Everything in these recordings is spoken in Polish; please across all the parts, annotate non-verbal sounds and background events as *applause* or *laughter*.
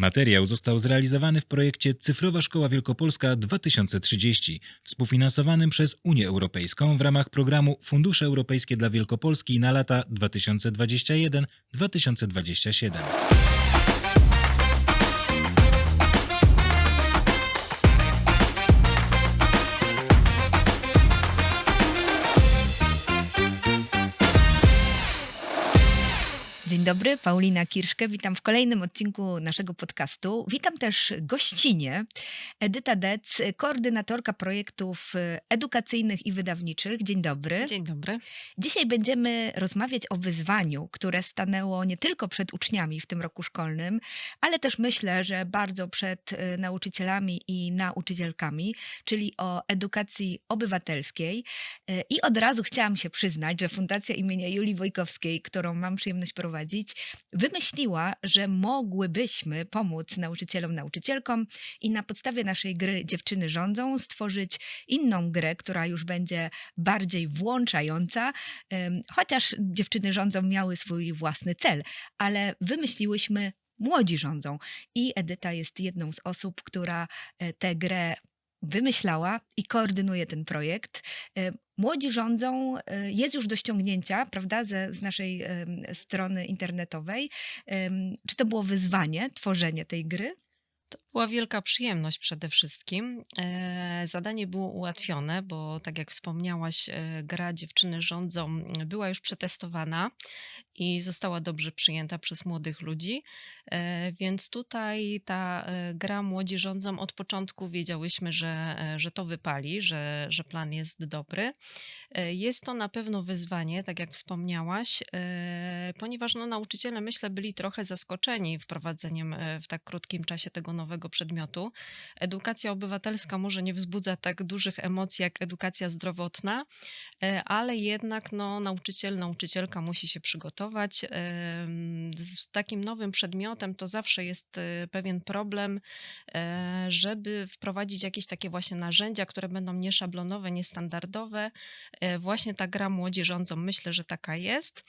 Materiał został zrealizowany w projekcie Cyfrowa Szkoła Wielkopolska 2030, współfinansowanym przez Unię Europejską w ramach programu Fundusze Europejskie dla Wielkopolski na lata 2021-2027. Dzień dobry, Paulina Kirszke. Witam w kolejnym odcinku naszego podcastu. Witam też gościnie Edyta Dec, koordynatorka projektów edukacyjnych i wydawniczych. Dzień dobry. Dzień dobry. Dzisiaj będziemy rozmawiać o wyzwaniu, które stanęło nie tylko przed uczniami w tym roku szkolnym, ale też myślę, że bardzo przed e, nauczycielami i nauczycielkami, czyli o edukacji obywatelskiej. E, I od razu chciałam się przyznać, że Fundacja imienia Julii Wojkowskiej, którą mam przyjemność prowadzić, wymyśliła, że mogłybyśmy pomóc nauczycielom, nauczycielkom i na podstawie naszej gry Dziewczyny rządzą stworzyć inną grę, która już będzie bardziej włączająca, chociaż dziewczyny rządzą miały swój własny cel, ale wymyśliłyśmy Młodzi rządzą. I Edyta jest jedną z osób, która e, tę grę wymyślała i koordynuje ten projekt. E, Młodzi rządzą e, jest już do ściągnięcia, prawda, ze, z naszej strony internetowej. Czy to było wyzwanie, tworzenie tej gry? To była wielka przyjemność przede wszystkim. E, zadanie było ułatwione, bo tak jak wspomniałaś, e, gra Dziewczyny rządzą m, była już przetestowana i została dobrze przyjęta przez młodych ludzi. E, więc tutaj ta gra Młodzi rządzą od początku wiedziałyśmy, że, że to wypali, że, że plan jest dobry. Jest to na pewno wyzwanie, tak jak wspomniałaś, ponieważ no, nauczyciele myślę byli trochę zaskoczeni wprowadzeniem w tak krótkim czasie tego nowego przedmiotu. Edukacja obywatelska może nie wzbudza tak dużych emocji jak edukacja zdrowotna, e, ale jednak no, nauczyciel, nauczycielka musi się przygotować. Em, Z takim nowym przedmiotem to zawsze jest e, pewien problem, e, żeby wprowadzić jakieś takie właśnie narzędzia, które będą nieszablonowe, niestandardowe. E, Właśnie ta gra Młodzi rządzą, myślę, że taka jest.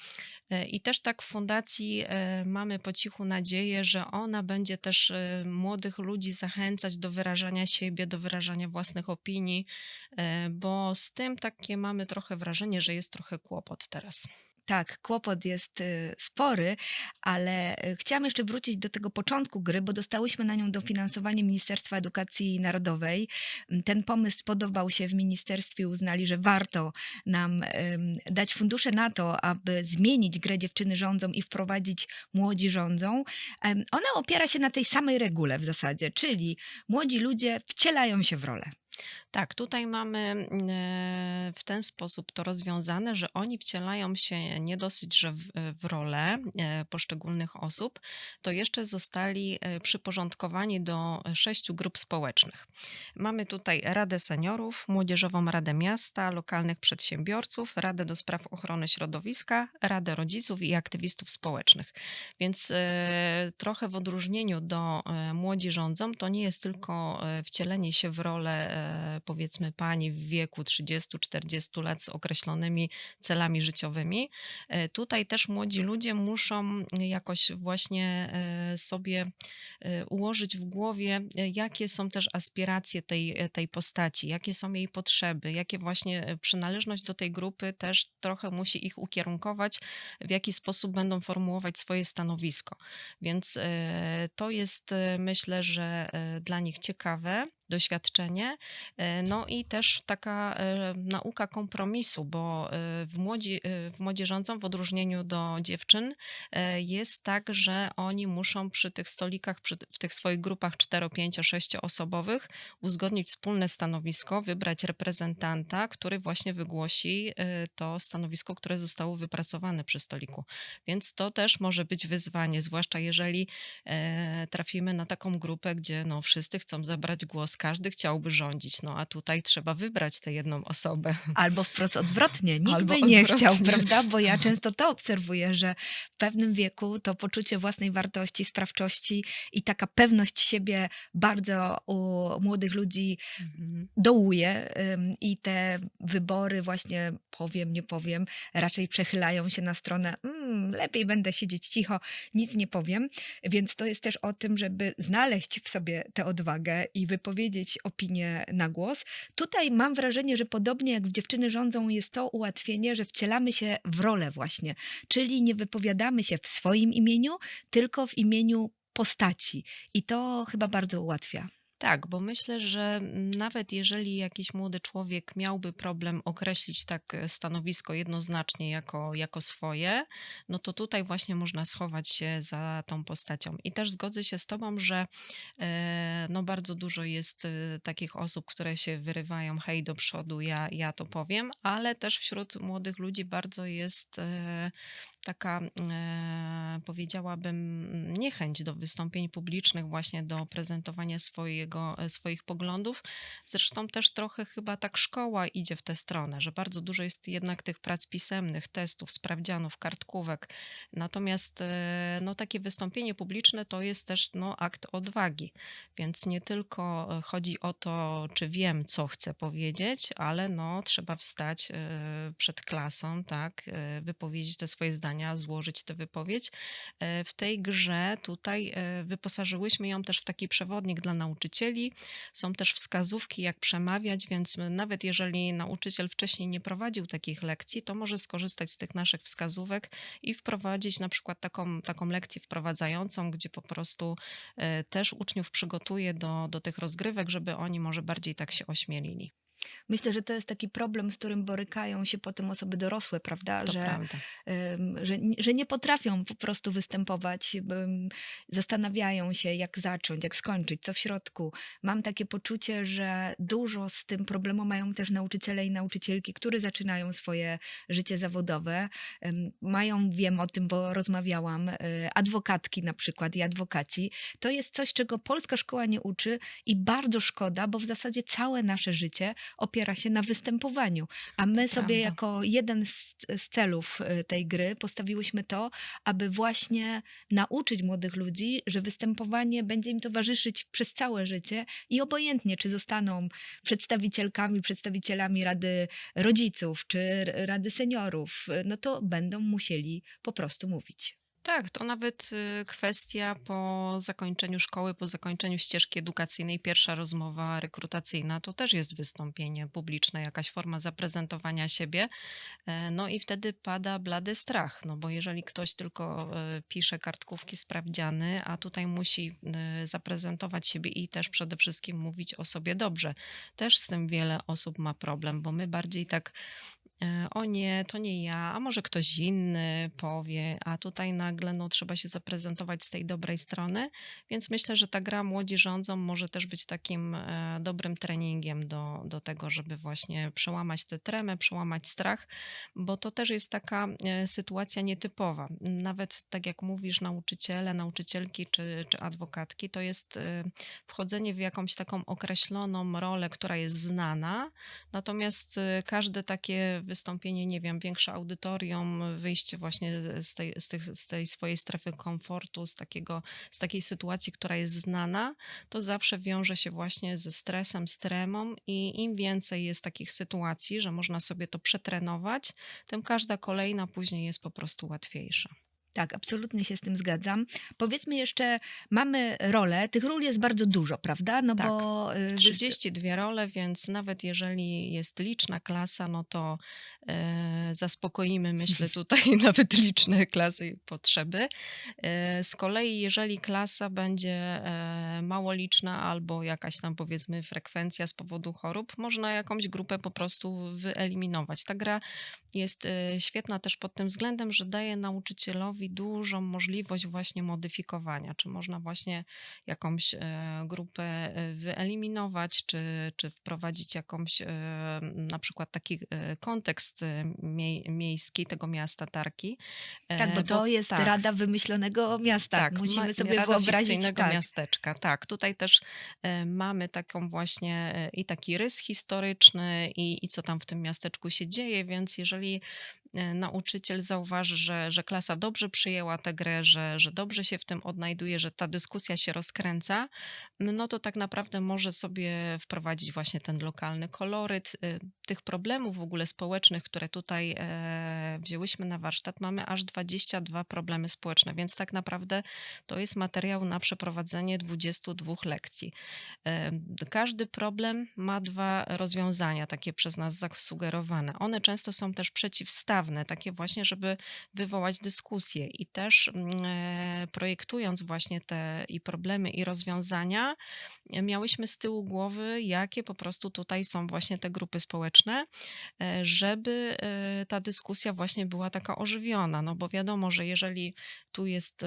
E, I też tak w fundacji e, mamy po cichu nadzieję, że ona będzie też e, młodych ludzi zachęcać do wyrażania siebie, do wyrażania własnych opinii, bo z tym takie mamy trochę wrażenie, że jest trochę kłopot teraz. Tak, kłopot jest y, spory, ale y, chciałam jeszcze wrócić do tego początku gry, bo dostałyśmy na nią dofinansowanie Ministerstwa Edukacji Narodowej. M, Ten pomysł spodobał się w ministerstwie, uznali, że warto nam dać fundusze na to, aby zmienić grę Dziewczyny rządzą i wprowadzić Młodzi rządzą. Ona opiera się na tej samej regule w zasadzie, czyli młodzi ludzie wcielają się w rolę. Tak, tutaj mamy e, w ten sposób to rozwiązane, że oni wcielają się nie dosyć, że w, rolę e, poszczególnych osób, to jeszcze zostali e, przyporządkowani do sześciu grup społecznych. Mamy tutaj Radę Seniorów, Młodzieżową Radę Miasta, lokalnych przedsiębiorców, Radę do Spraw Ochrony Środowiska, Radę Rodziców i Aktywistów Społecznych. Więc trochę w odróżnieniu do Młodzi Rządzą, to nie jest tylko wcielenie się w rolę powiedzmy pani w wieku 30-40 lat z określonymi celami życiowymi. E, Tutaj też młodzi ludzie muszą jakoś właśnie e, sobie e, ułożyć w głowie, jakie są też aspiracje tej, tej postaci, jakie są jej potrzeby, jakie właśnie przynależność do tej grupy też trochę musi ich ukierunkować, w jaki sposób będą formułować swoje stanowisko. Więc to jest myślę, że dla nich ciekawe doświadczenie. E, No i też taka e, nauka kompromisu, bo e, w młodzi, w młodzi rządzą, w odróżnieniu do dziewczyn, jest tak, że oni muszą przy tych stolikach, przy, w tych swoich grupach 4, 5, 6 osobowych uzgodnić wspólne stanowisko, wybrać reprezentanta, który właśnie wygłosi to stanowisko, które zostało wypracowane przy stoliku. Więc to też może być wyzwanie, zwłaszcza jeżeli trafimy na taką grupę, gdzie no, wszyscy chcą zabrać głos, każdy chciałby rządzić, no a tutaj trzeba wybrać tę jedną osobę. Albo wprost odwrotnie. Nikt Albo by nie chciał, prawda? Bo ja często to obserwuję, że w pewnym wieku to poczucie własnej wartości, sprawczości i taka pewność siebie bardzo u młodych ludzi Mhm. dołuje i te wybory właśnie powiem, nie powiem, raczej przechylają się na stronę "Mm, lepiej będę siedzieć cicho, nic nie powiem. Więc to jest też o tym, żeby znaleźć w sobie tę odwagę i wypowiedzieć opinię na głos. Tutaj mam wrażenie, że podobnie jak w Dziewczyny rządzą jest to ułatwienie, że wcielamy się w rolę właśnie, czyli nie wypowiadamy się w swoim imieniu, tylko w imieniu postaci. I to chyba bardzo ułatwia. Tak, bo myślę, że nawet jeżeli jakiś młody człowiek miałby problem określić tak e, stanowisko jednoznacznie jako, jako swoje, no to tutaj właśnie można schować się za tą postacią. I też zgodzę się z Tobą, że e, no bardzo dużo jest e, takich osób, które się wyrywają, hej, do przodu, ja, ja to powiem, ale też wśród młodych ludzi bardzo jest taka, e, powiedziałabym, niechęć do wystąpień publicznych, właśnie do prezentowania swojego, e, swoich poglądów. Zresztą też trochę chyba tak szkoła idzie w tę stronę, że bardzo dużo jest jednak tych prac pisemnych, testów, sprawdzianów, kartkówek. Natomiast e, no, takie wystąpienie publiczne to jest też no, akt odwagi. Więc nie tylko chodzi o to, czy wiem, co chcę powiedzieć, ale no, trzeba wstać przed klasą, tak, wypowiedzieć te swoje złożyć tę wypowiedź. E, W tej grze tutaj e, wyposażyłyśmy ją też w taki przewodnik dla nauczycieli. Są też wskazówki, jak przemawiać, więc nawet jeżeli nauczyciel wcześniej nie prowadził takich lekcji, to może skorzystać z tych naszych wskazówek i wprowadzić na przykład taką, taką lekcję wprowadzającą, gdzie po prostu e, też uczniów przygotuje do, do tych rozgrywek, żeby oni może bardziej tak się ośmielili. Myślę, że to jest taki problem, z którym borykają się potem osoby dorosłe, prawda? To Że, prawda. że, że nie potrafią po prostu występować, zastanawiają się, jak zacząć, jak skończyć, co w środku. Mam takie poczucie, że dużo z tym problemu mają też nauczyciele i nauczycielki, które zaczynają swoje życie zawodowe. Mają, wiem o tym, bo rozmawiałam, y, adwokatki na przykład i adwokaci. To jest coś, czego polska szkoła nie uczy i bardzo szkoda, bo w zasadzie całe nasze życie opiera się na występowaniu. A my sobie prawda. jako jeden z, z celów y, tej gry postawiłyśmy to, aby właśnie nauczyć młodych ludzi, że występowanie będzie im towarzyszyć przez całe życie i obojętnie, czy zostaną przedstawicielkami, przedstawicielami Rady Rodziców, czy Rady Seniorów, y, no to będą musieli po prostu mówić. Tak, to nawet y, kwestia po zakończeniu szkoły, po zakończeniu ścieżki edukacyjnej, pierwsza rozmowa rekrutacyjna to też jest wystąpienie publiczne, jakaś forma zaprezentowania siebie. E, No i wtedy pada blady strach, no bo jeżeli ktoś tylko e, pisze kartkówki, sprawdziany, a tutaj musi e, zaprezentować siebie i też przede wszystkim mówić o sobie dobrze. Też z tym wiele osób ma problem, bo my bardziej tak O nie, to nie ja, a może ktoś inny powie, a tutaj nagle no, trzeba się zaprezentować z tej dobrej strony, więc myślę, że ta gra Młodzi rządzą może też być takim e, dobrym treningiem do, do tego, żeby właśnie przełamać tę tremę, przełamać strach, bo to też jest taka e, sytuacja nietypowa. Nawet tak jak mówisz, nauczyciele, nauczycielki czy, czy adwokatki, to jest e, wchodzenie w jakąś taką określoną rolę, która jest znana, Natomiast każde takie wystąpienie, nie wiem, większe audytorium, wyjście właśnie z tej, z, z tej swojej strefy komfortu, z, takiego, z takiej sytuacji, która jest znana, to zawsze wiąże się właśnie ze stresem, z tremą i im więcej jest takich sytuacji, że można sobie to przetrenować, tym każda kolejna później jest po prostu łatwiejsza. Tak, absolutnie się z tym zgadzam. Powiedzmy jeszcze, mamy rolę, tych ról jest bardzo dużo, prawda? No Tak. bo y, wys- 32 role, więc nawet jeżeli jest liczna klasa, no to e, zaspokoimy, myślę, *laughs* tutaj *laughs* nawet liczne klasy i potrzeby. E, z kolei, jeżeli klasa będzie e, mało liczna albo jakaś tam powiedzmy frekwencja z powodu chorób, można jakąś grupę po prostu wyeliminować. Ta gra jest e, świetna też pod tym względem, że daje nauczycielowi dużą możliwość właśnie modyfikowania. Czy można właśnie jakąś e, grupę e, wyeliminować, czy, czy wprowadzić jakąś e, na przykład taki kontekst mie- miejski tego miasta Tarki. tak, bo to jest tak, Rada Wymyślonego Miasta. tak, Musimy sobie Rada wyobrazić, tak. miasteczka. Tak, tutaj też mamy taką właśnie i taki rys historyczny i, i co tam w tym miasteczku się dzieje, więc jeżeli nauczyciel zauważy, że, że klasa dobrze przyjęła tę grę, że, że dobrze się w tym odnajduje, że ta dyskusja się rozkręca, no to tak naprawdę może sobie wprowadzić właśnie ten lokalny koloryt. Y, Tych problemów w ogóle społecznych, które tutaj e, wzięłyśmy na warsztat, mamy aż 22 problemy społeczne, więc tak naprawdę to jest materiał na przeprowadzenie 22 lekcji. E, Każdy problem ma dwa rozwiązania, takie przez nas zasugerowane. One często są też przeciwstawne, takie właśnie, żeby wywołać dyskusję. I też mm, e, projektując właśnie te i problemy i rozwiązania, miałyśmy z tyłu głowy, jakie po prostu tutaj są właśnie te grupy społeczne, e, żeby e, ta dyskusja właśnie była taka ożywiona, no bo wiadomo, że jeżeli tu jest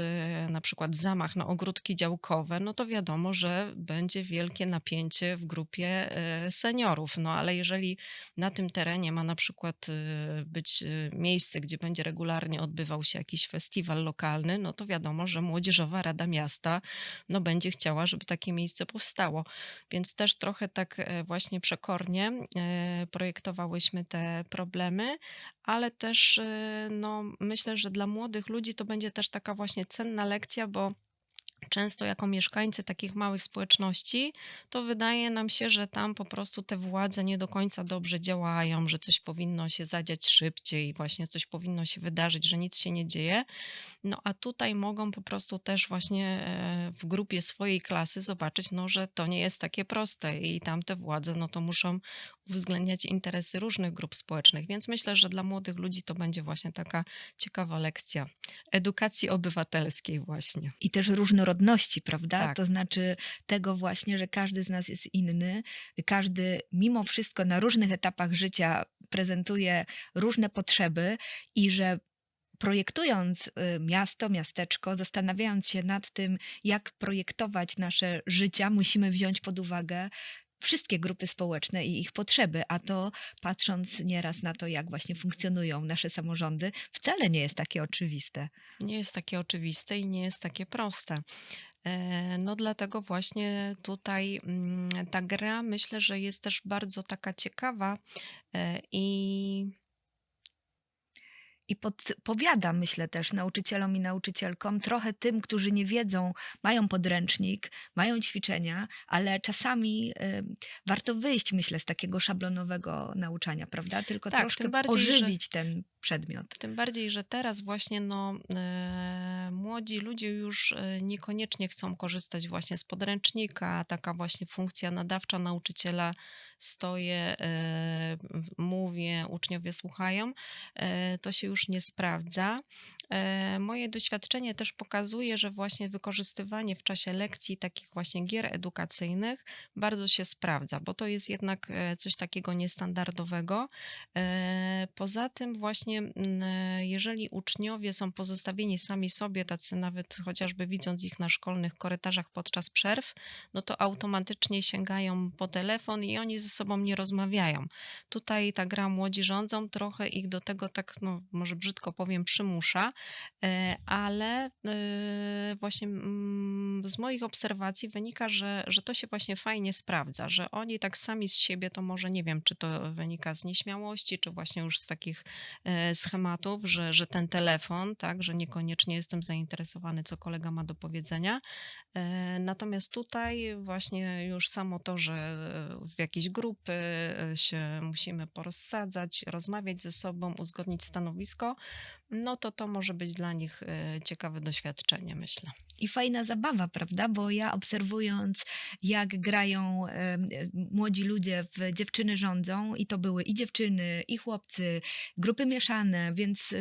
na przykład zamach na ogródki działkowe, no to wiadomo, że będzie wielkie napięcie w grupie seniorów, no ale jeżeli na tym terenie ma na przykład być miejsce, gdzie będzie regularnie odbywał się jakiś festiwal lokalny, no to wiadomo, że Młodzieżowa Rada Miasta no będzie chciała, żeby takie miejsce powstało. Więc też trochę tak e, właśnie przekornie e, projektowałyśmy te problemy, ale też e, no, myślę, że dla młodych ludzi to będzie też taka właśnie cenna lekcja, bo Często jako mieszkańcy takich małych społeczności, to wydaje nam się, że tam po prostu te władze nie do końca dobrze działają, że coś powinno się zadziać szybciej, właśnie coś powinno się wydarzyć, że nic się nie dzieje. No a tutaj mogą po prostu też właśnie e, w grupie swojej klasy zobaczyć, no, że to nie jest takie proste i tamte władze, no to muszą uwzględniać interesy różnych grup społecznych. Więc myślę, że dla młodych ludzi to będzie właśnie taka ciekawa lekcja edukacji obywatelskiej właśnie. I też różnorodności, prawda? Tak. To znaczy tego właśnie, że każdy z nas jest inny, każdy mimo wszystko na różnych etapach życia prezentuje różne potrzeby i że projektując y, miasto, miasteczko, zastanawiając się nad tym, jak projektować nasze życia, musimy wziąć pod uwagę wszystkie grupy społeczne i ich potrzeby, a to patrząc nieraz na to, jak właśnie funkcjonują nasze samorządy, wcale nie jest takie oczywiste. Nie jest takie oczywiste i nie jest takie proste. E, No dlatego właśnie tutaj mm, ta gra myślę, że jest też bardzo taka ciekawa e, i I podpowiada, myślę też nauczycielom i nauczycielkom, trochę tym, którzy nie wiedzą, mają podręcznik, mają ćwiczenia, ale czasami y, warto wyjść, myślę, z takiego szablonowego nauczania, prawda? Tylko Tak, troszkę bardziej, że- ten przedmiot. Tym bardziej, że teraz właśnie no, e, młodzi ludzie już e, niekoniecznie chcą korzystać właśnie z podręcznika. Taka właśnie funkcja nadawcza nauczyciela stoję, e, mówię, uczniowie słuchają. E, to się już nie sprawdza. E, moje doświadczenie też pokazuje, że właśnie wykorzystywanie w czasie lekcji takich właśnie gier edukacyjnych bardzo się sprawdza, bo to jest jednak e, coś takiego niestandardowego. Poza tym właśnie, mm, e, jeżeli uczniowie są pozostawieni sami sobie, tacy nawet chociażby widząc ich na szkolnych korytarzach podczas przerw, no to automatycznie sięgają po telefon i oni ze sobą nie rozmawiają. Tutaj ta gra Młodzi rządzą trochę ich do tego tak, no może brzydko powiem, przymusza, e, ale e, właśnie mm, z moich obserwacji wynika, że, że to się właśnie fajnie sprawdza, że oni tak sami z siebie, to może nie wiem, czy to wynika z nieśmiałości, czy właśnie już z takich schematów, że, że ten telefon, tak, że niekoniecznie jestem zainteresowany, co kolega ma do powiedzenia. E, Natomiast tutaj właśnie już samo to, że w jakieś grupy e, się musimy porozsadzać, rozmawiać ze sobą, uzgodnić stanowisko, no to to może być dla nich e, ciekawe doświadczenie, myślę. I fajna zabawa, prawda? Bo ja obserwując, jak grają młodzi ludzie w Dziewczyny rządzą, i to były i dziewczyny, i chłopcy, grupy mieszane, więc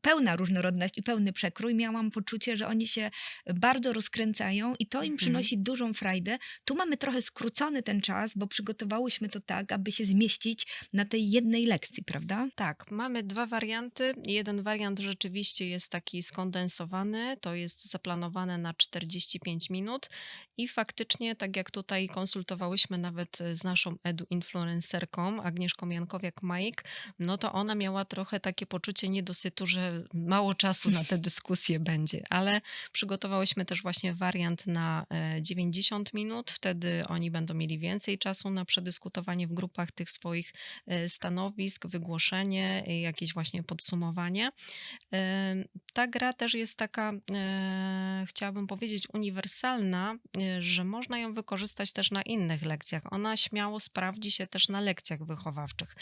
pełna różnorodność i pełny przekrój. Miałam poczucie, że oni się bardzo rozkręcają i to im Mhm. przynosi dużą frajdę. Tu mamy trochę skrócony ten czas, bo przygotowałyśmy to tak, aby się zmieścić na tej jednej lekcji, prawda? Tak, mamy dwa warianty. Jeden wariant rzeczywiście jest taki skondensowany, to jest zaplanowane na 45 minut i faktycznie, tak jak tutaj konsultowałyśmy nawet z naszą edu-influencerką Agnieszką Jankowiak-Majk, no to ona miała trochę takie poczucie niedosytu, że mało czasu na te dyskusje będzie, ale przygotowałyśmy też właśnie wariant na e, 90 minut. Wtedy oni będą mieli więcej czasu na przedyskutowanie w grupach tych swoich e, stanowisk, wygłoszenie, e, jakieś właśnie podsumowanie. Ta gra też jest taka, e, chciałabym powiedzieć, uniwersalna, e, że można ją wykorzystać też na innych lekcjach. Ona śmiało sprawdzi się też na lekcjach wychowawczych.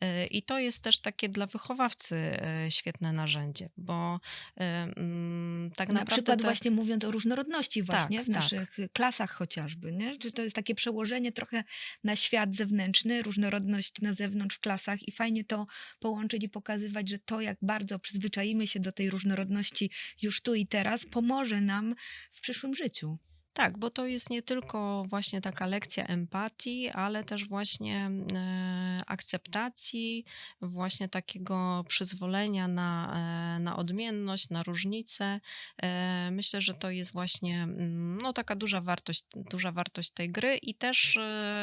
E, I to jest też takie dla wychowawcy e, świetne narzędzie, bo e, mm, tak Na naprawdę przykład te- właśnie mówiąc o różnorodności właśnie Tak, w tak. naszych klasach chociażby, nie? Czy to jest takie przełożenie trochę na świat zewnętrzny, różnorodność na zewnątrz w klasach i fajnie to połączyć i pokazywać, że to jak bardzo przyzwyczaimy się do tej różnorodności już tu i teraz pomoże nam w przyszłym życiu. Tak, bo to jest nie tylko właśnie taka lekcja empatii, ale też właśnie e, akceptacji, właśnie takiego przyzwolenia na, e, na odmienność, na różnicę. E, myślę, że to jest właśnie mm, no, taka duża wartość, duża wartość tej gry i też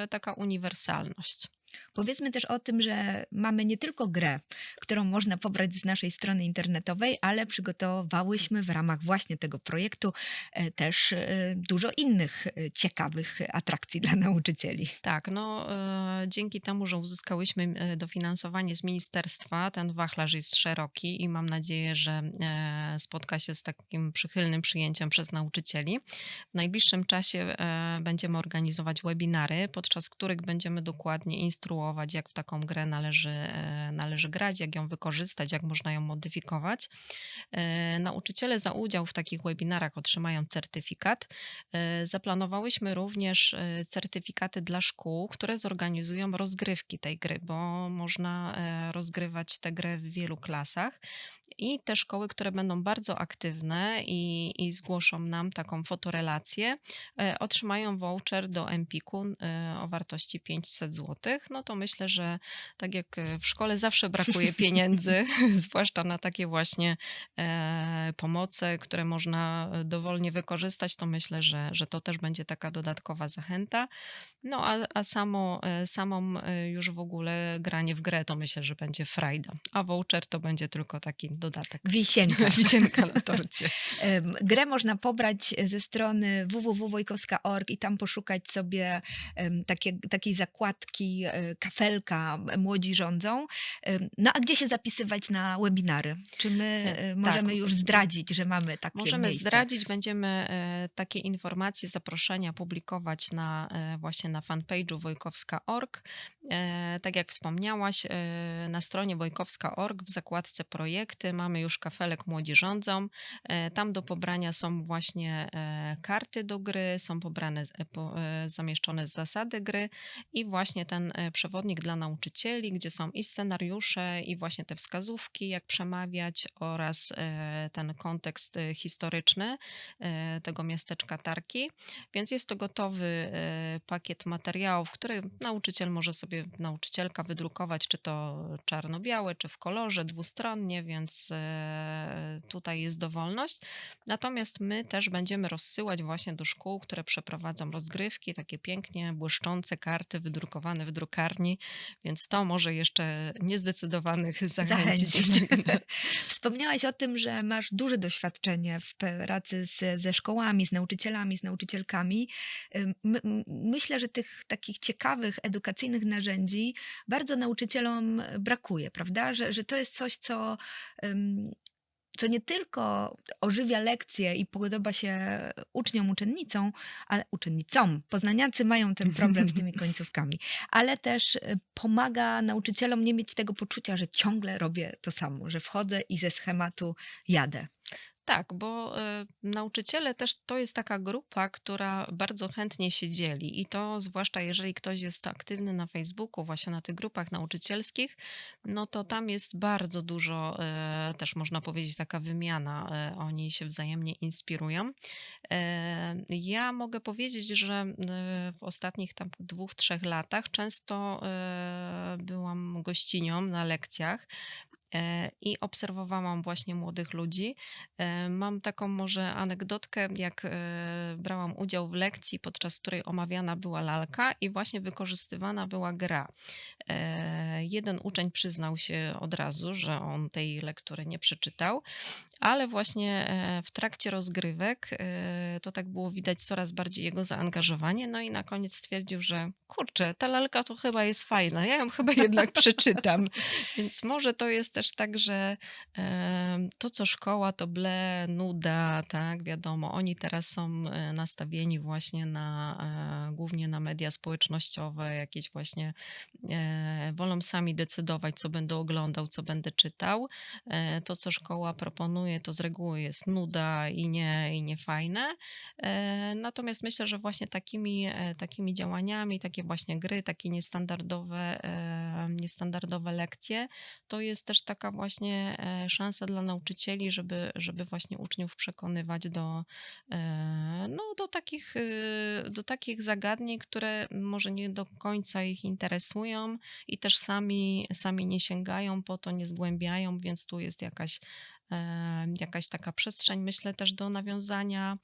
taka uniwersalność. Powiedzmy też o tym, że mamy nie tylko grę, którą można pobrać z naszej strony internetowej, ale przygotowałyśmy w ramach właśnie tego projektu e, też e, dużo innych e, ciekawych atrakcji *laughs* dla nauczycieli. Tak, no dzięki temu, że uzyskałyśmy dofinansowanie z ministerstwa, ten wachlarz jest szeroki i mam nadzieję, że spotka się z takim przychylnym przyjęciem przez nauczycieli. W najbliższym czasie będziemy organizować webinary, podczas których będziemy dokładnie instruować, jak w taką grę należy, e, należy grać, jak ją wykorzystać, jak można ją modyfikować. E, Nauczyciele za udział w takich webinarach otrzymają certyfikat. E, Zaplanowałyśmy również certyfikaty dla szkół, które zorganizują rozgrywki tej gry, bo można rozgrywać tę grę w wielu klasach. I te szkoły, które będą bardzo aktywne i, i zgłoszą nam taką fotorelację, otrzymają voucher do Empiku o wartości 500 zł. No to myślę, że tak jak e, w szkole zawsze brakuje pieniędzy, *laughs* zwłaszcza na takie właśnie e, pomoce, które można e, dowolnie wykorzystać, to myślę, że, że to też będzie taka dodatkowa zachęta. No a, a samo, e, samą już w ogóle granie w grę to myślę, że będzie frajda, a voucher to będzie tylko taki dodatek. Wisienka. *laughs* Wisienka na torcie. *laughs* Grę można pobrać ze strony www.wojkowska.org i tam poszukać sobie takie, takiej zakładki kafelka Młodzi rządzą. No a gdzie się zapisywać na webinary? Czy my E, e, tak. możemy już zdradzić, że mamy takie Możemy miejsce? zdradzić, będziemy e, takie informacje, zaproszenia publikować na e, właśnie na fanpage'u wojkowska.org. Tak jak wspomniałaś, na stronie wojkowska.org w zakładce projekty mamy już kafelek Młodzi rządzą. Tam do pobrania są właśnie karty do gry, są pobrane, po- zamieszczone zasady gry i właśnie ten przewodnik dla nauczycieli, gdzie są i scenariusze, i właśnie te wskazówki, jak przemawiać oraz e, ten kontekst e, historyczny e, tego miasteczka Tarki. Więc jest to gotowy pakiet materiałów, który nauczyciel może sobie, nauczycielka wydrukować, czy to czarno-białe, czy w kolorze, dwustronnie, więc tutaj jest dowolność. Natomiast my też będziemy rozsyłać właśnie do szkół, które przeprowadzą rozgrywki, takie pięknie błyszczące karty wydrukowane w drukarni, więc to może jeszcze niezdecydowanych *laughs* zachęcić. *laughs* *laughs* Wspomniałaś o tym, że masz duże doświadczenie w pracy z, ze szkołami, z nauczycielami, z nauczycielkami. My, myślę, że tych takich ciekawych, edukacyjnych narzędzi bardzo nauczycielom brakuje, prawda? Że, że to jest coś, co. co nie tylko ożywia lekcje i podoba się uczniom, uczennicom, ale uczennicom. Poznaniacy mają ten problem z tymi *laughs* końcówkami, ale też y, pomaga nauczycielom nie mieć tego poczucia, że ciągle robię to samo, że wchodzę i ze schematu jadę. Tak, bo y, nauczyciele też to jest taka grupa, która bardzo chętnie się dzieli i to zwłaszcza jeżeli ktoś jest aktywny na Facebooku, właśnie na tych grupach nauczycielskich, no to tam jest bardzo dużo, y, też można powiedzieć taka wymiana, y, oni się wzajemnie inspirują. E, Ja mogę powiedzieć, że y, w ostatnich tam dwóch, trzech latach często y, byłam gościnią na lekcjach i obserwowałam właśnie młodych ludzi. E, Mam taką może anegdotkę, jak e, brałam udział w lekcji, podczas której omawiana była lalka i właśnie wykorzystywana była gra. E, Jeden uczeń przyznał się od razu, że on tej lektury nie przeczytał, ale właśnie e, w trakcie rozgrywek e, to tak było widać coraz bardziej jego zaangażowanie. No i na koniec stwierdził, że kurczę, ta lalka to chyba jest fajna, ja ją chyba jednak przeczytam. *laughs* Więc może to jest też tak, że to co szkoła to ble, nuda, tak, wiadomo. Oni teraz są e, nastawieni właśnie na e, głównie na media społecznościowe, jakieś właśnie e, wolą sami decydować, co będę oglądał, co będę czytał. To, co szkoła proponuje, to z reguły jest nuda i nie, i nie fajne. Natomiast myślę, że właśnie takimi, takimi działaniami, takie właśnie gry, takie niestandardowe, niestandardowe lekcje, to jest też taka właśnie e, szansa dla nauczycieli, żeby, żeby właśnie uczniów przekonywać do, e, no, do, takich, y, do takich zagadnień, które może nie do końca ich interesują i też sami, sami nie sięgają po to, nie zgłębiają, więc tu jest jakaś, e, jakaś taka przestrzeń, myślę też do nawiązania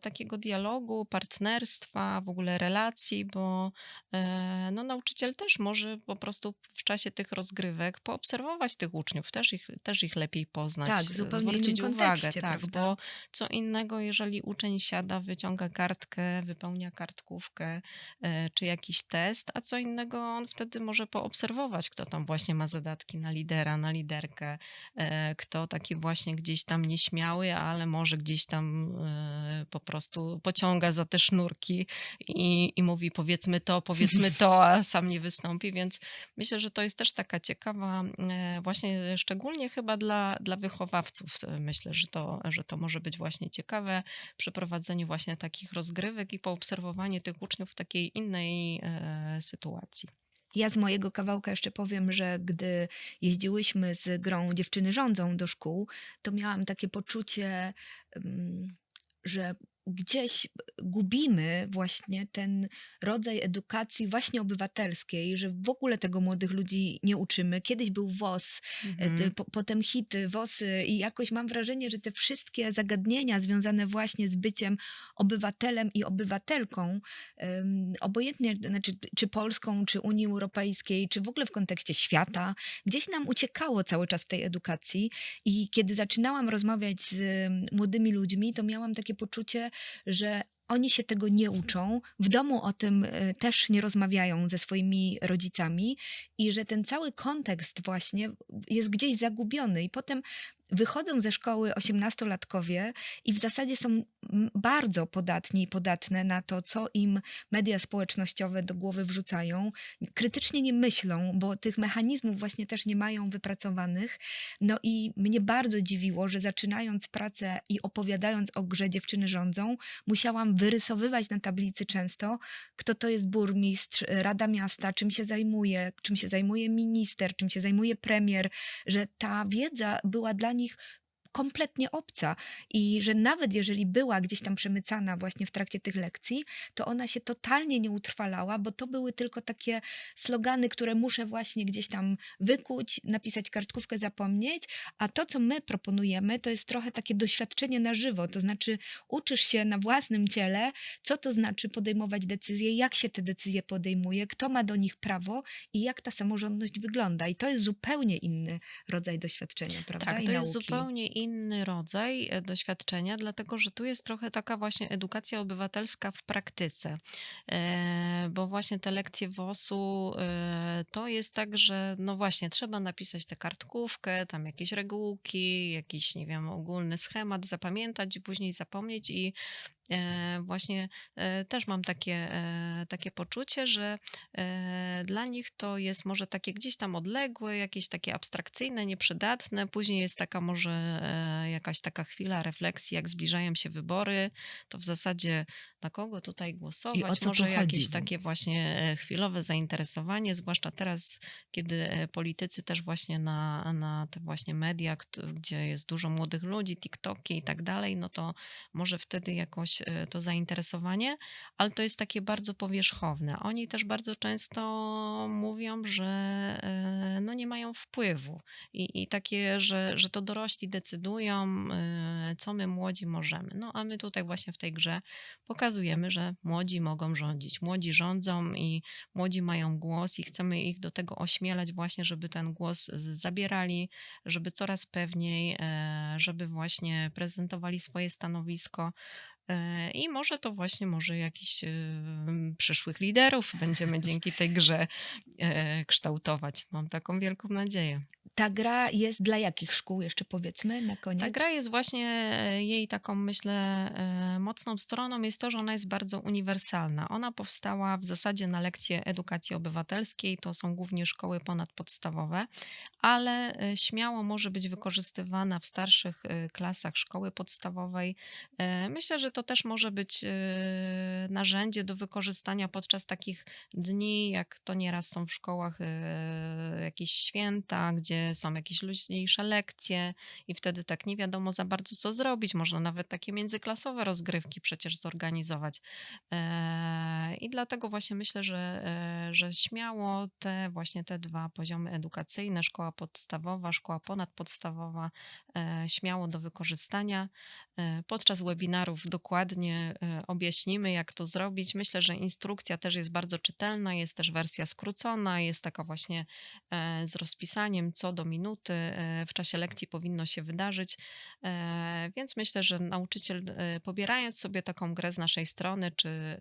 takiego dialogu, partnerstwa, w ogóle relacji, bo e, no, nauczyciel też może po prostu w czasie tych rozgrywek poobserwować tych uczniów, też ich, też ich lepiej poznać, Tak, e, zupełnie zwrócić uwagę, tak, prawda? bo co innego, jeżeli uczeń siada, wyciąga kartkę, wypełnia kartkówkę e, czy jakiś test, a co innego on wtedy może poobserwować, kto tam właśnie ma zadatki na lidera, na liderkę, e, kto taki właśnie gdzieś tam nieśmiały, ale może gdzieś tam e, po prostu pociąga za te sznurki i, i mówi powiedzmy to, powiedzmy *laughs* to, a sam nie wystąpi, więc myślę, że to jest też taka ciekawa, e, właśnie szczególnie chyba dla, dla wychowawców, e, myślę, że to, że to może być właśnie ciekawe przeprowadzenie właśnie takich rozgrywek i poobserwowanie tych uczniów w takiej innej e, sytuacji. Ja z mojego kawałka jeszcze powiem, że gdy jeździłyśmy z grą Dziewczyny rządzą do szkół, to miałam takie poczucie, mm, że gdzieś gubimy właśnie ten rodzaj edukacji właśnie obywatelskiej, że w ogóle tego młodych ludzi nie uczymy. Kiedyś był WOS, e, Mhm. po, potem hity, WOSy i jakoś mam wrażenie, że te wszystkie zagadnienia związane właśnie z byciem obywatelem i obywatelką, em, obojętnie znaczy, czy Polską, czy Unii Europejskiej, czy w ogóle w kontekście świata, gdzieś nam uciekało cały czas w tej edukacji i kiedy zaczynałam rozmawiać z młodymi ludźmi, to miałam takie poczucie, że oni się tego nie uczą, w domu o tym e, też nie rozmawiają ze swoimi rodzicami i że ten cały kontekst właśnie jest gdzieś zagubiony i potem wychodzą ze szkoły osiemnastolatkowie i w zasadzie są bardzo podatni i podatne na to, co im media społecznościowe do głowy wrzucają. Krytycznie nie myślą, bo tych mechanizmów właśnie też nie mają wypracowanych. No i mnie bardzo dziwiło, że zaczynając pracę i opowiadając o grze Dziewczyny rządzą, musiałam wyrysowywać na tablicy często, kto to jest burmistrz, rada miasta, czym się zajmuje, czym się zajmuje minister, czym się zajmuje premier, że ta wiedza była dla nich kompletnie obca i że nawet jeżeli była gdzieś tam przemycana właśnie w trakcie tych lekcji, to ona się totalnie nie utrwalała, bo to były tylko takie slogany, które muszę właśnie gdzieś tam wykuć, napisać kartkówkę, zapomnieć, a to, co my proponujemy, to jest trochę takie doświadczenie na żywo, to znaczy uczysz się na własnym ciele, co to znaczy podejmować decyzje, jak się te decyzje podejmuje, kto ma do nich prawo i jak ta samorządność wygląda. I to jest zupełnie inny rodzaj doświadczenia, prawda? Tak, I to jest nauki. zupełnie inny rodzaj e, doświadczenia, dlatego że tu jest trochę taka właśnie edukacja obywatelska w praktyce, E, bo właśnie te lekcje WOS-u e, to jest tak, że no właśnie trzeba napisać tę kartkówkę, tam jakieś regułki, jakiś, nie wiem, ogólny schemat, zapamiętać i później zapomnieć i właśnie e, też mam takie, e, takie poczucie, że e, dla nich to jest może takie gdzieś tam odległe, jakieś takie abstrakcyjne, nieprzydatne. Później jest taka może e, jakaś taka chwila refleksji, jak zbliżają się wybory, to w zasadzie na kogo tutaj głosować, co może jakieś takie właśnie e, chwilowe zainteresowanie, zwłaszcza teraz, kiedy e, politycy też właśnie na, na te właśnie media, gdzie jest dużo młodych ludzi, TikToki i tak dalej, no to może wtedy jakoś e, to zainteresowanie, ale to jest takie bardzo powierzchowne. Oni też bardzo często mówią, że e, no nie mają wpływu i, i takie, że, że to dorośli decydują, e, co my młodzi możemy. No a my tutaj właśnie w tej grze pokazujemy, że młodzi mogą rządzić. Młodzi rządzą i młodzi mają głos i chcemy ich do tego ośmielać właśnie, żeby ten głos zabierali, żeby coraz pewniej, żeby właśnie prezentowali swoje stanowisko. E, I może to właśnie może jakichś e, przyszłych liderów będziemy dzięki tej grze e, kształtować. Mam taką wielką nadzieję. Ta gra jest dla jakich szkół jeszcze powiedzmy na koniec? Ta gra jest właśnie e, jej taką, myślę, e, mocną stroną jest to, że ona jest bardzo uniwersalna. Ona powstała w zasadzie na lekcje edukacji obywatelskiej, to są głównie szkoły ponadpodstawowe, ale e, śmiało może być wykorzystywana w starszych klasach szkoły podstawowej. Myślę, że to też może być narzędzie do wykorzystania podczas takich dni, jak to nieraz są w szkołach jakieś święta, gdzie są jakieś luźniejsze lekcje i wtedy tak nie wiadomo za bardzo co zrobić. Można nawet takie międzyklasowe rozgrywki przecież zorganizować. E, I dlatego właśnie myślę, że, e, że śmiało te właśnie te dwa poziomy edukacyjne, szkoła podstawowa, szkoła ponadpodstawowa, e, śmiało do wykorzystania. Podczas webinarów dokładnie objaśnimy, jak to zrobić. Myślę, że instrukcja też jest bardzo czytelna, jest też wersja skrócona, jest taka właśnie z rozpisaniem, co do minuty e, w czasie lekcji powinno się wydarzyć. E, Więc myślę, że nauczyciel, e, pobierając sobie taką grę z naszej strony, czy,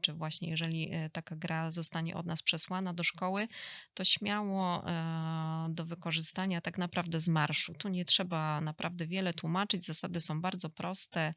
czy właśnie jeżeli taka gra zostanie od nas przesłana do szkoły, to śmiało do wykorzystania tak naprawdę z marszu. Tu nie trzeba naprawdę wiele tłumaczyć, zasady są bardzo proste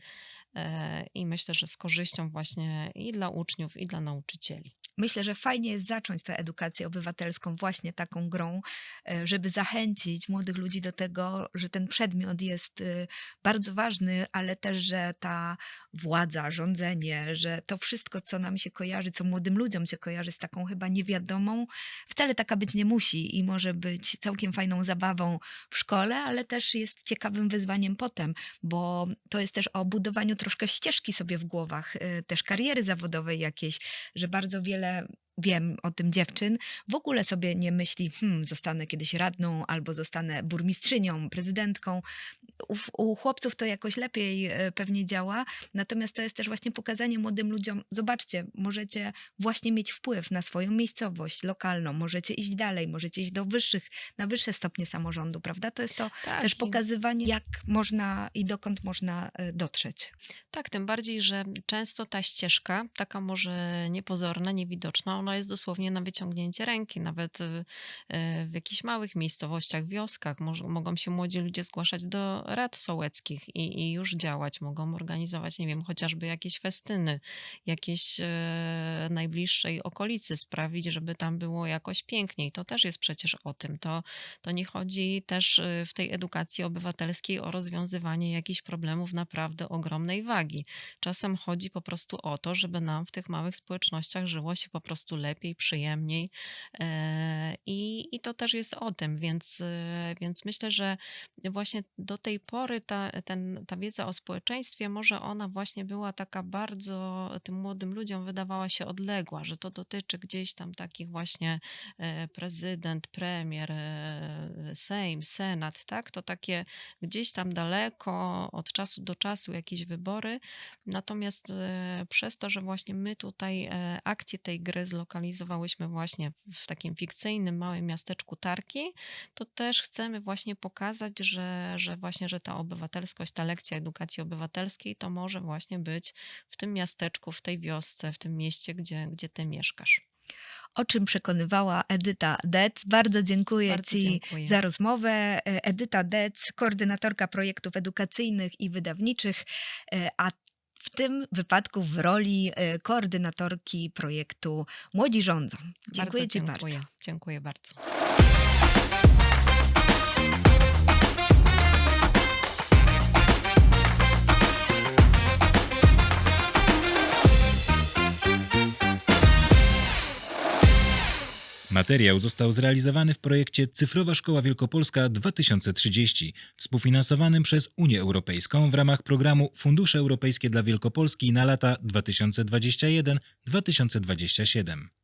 i myślę, że z korzyścią właśnie i dla uczniów, i dla nauczycieli. Myślę, że fajnie jest zacząć tę edukację obywatelską właśnie taką grą, e, żeby zachęcić młodych ludzi do tego, że ten przedmiot jest y, bardzo ważny, ale też, że ta władza, rządzenie, że to wszystko, co nam się kojarzy, co młodym ludziom się kojarzy z taką chyba niewiadomą, wcale taka być nie musi i może być całkiem fajną zabawą w szkole, ale też jest ciekawym wyzwaniem potem, bo to jest też o budowaniu troszkę ścieżki sobie w głowach, y, też kariery zawodowej jakiejś, że bardzo wiele wiem o tym dziewczyn, w ogóle sobie nie myśli, hmm, zostanę kiedyś radną albo zostanę burmistrzynią, prezydentką. U, u chłopców to jakoś lepiej e, pewnie działa, natomiast to jest też właśnie pokazanie młodym ludziom, zobaczcie, możecie właśnie mieć wpływ na swoją miejscowość lokalną, możecie iść dalej, możecie iść do wyższych, na wyższe stopnie samorządu, prawda? To jest to Tak, też pokazywanie, jak można i dokąd można e, dotrzeć. Tak, tym bardziej, że często ta ścieżka, taka może niepozorna, niewidoczna, ona jest dosłownie na wyciągnięcie ręki. Nawet w jakichś małych miejscowościach, wioskach mogą się młodzi ludzie zgłaszać do rad sołeckich i, i już działać. Mogą organizować, nie wiem, chociażby jakieś festyny, jakieś e, najbliższej okolicy sprawić, żeby tam było jakoś piękniej. To też jest przecież o tym. To, to nie chodzi też y, w tej edukacji obywatelskiej o rozwiązywanie jakichś problemów naprawdę ogromnej wagi. Czasem chodzi po prostu o to, żeby nam w tych małych społecznościach żyło się po prostu lepiej, przyjemniej. e, I, i to też jest o tym, więc, e, więc myślę, że właśnie do tej pory ta, ten, ta wiedza o społeczeństwie, może ona właśnie była taka bardzo tym młodym ludziom wydawała się odległa, że to dotyczy gdzieś tam takich właśnie e, prezydent, premier, Sejm, Senat, tak? To takie gdzieś tam daleko, od czasu do czasu jakieś wybory. Natomiast przez to, że właśnie my tutaj akcję tej gry zlokalizowałyśmy właśnie w takim fikcyjnym małym miasteczku Tarki, to też chcemy właśnie pokazać, że, że właśnie, że ta obywatelskość, ta lekcja edukacji obywatelskiej to może właśnie być w tym miasteczku, w tej wiosce, w tym mieście, gdzie, gdzie ty mieszkasz. O czym przekonywała Edyta Dec. Bardzo dziękuję Bardzo Ci dziękuję. za rozmowę. E, Edyta Dec, koordynatorka projektów edukacyjnych i wydawniczych, e, a w tym wypadku w roli e, koordynatorki projektu Młodzi Rządzą. Dziękuję bardzo Ci dziękuję. bardzo. Dziękuję bardzo. Materiał został zrealizowany w projekcie Cyfrowa Szkoła Wielkopolska 2030, współfinansowanym przez Unię Europejską w ramach programu Fundusze Europejskie dla Wielkopolski na lata 2021-2027.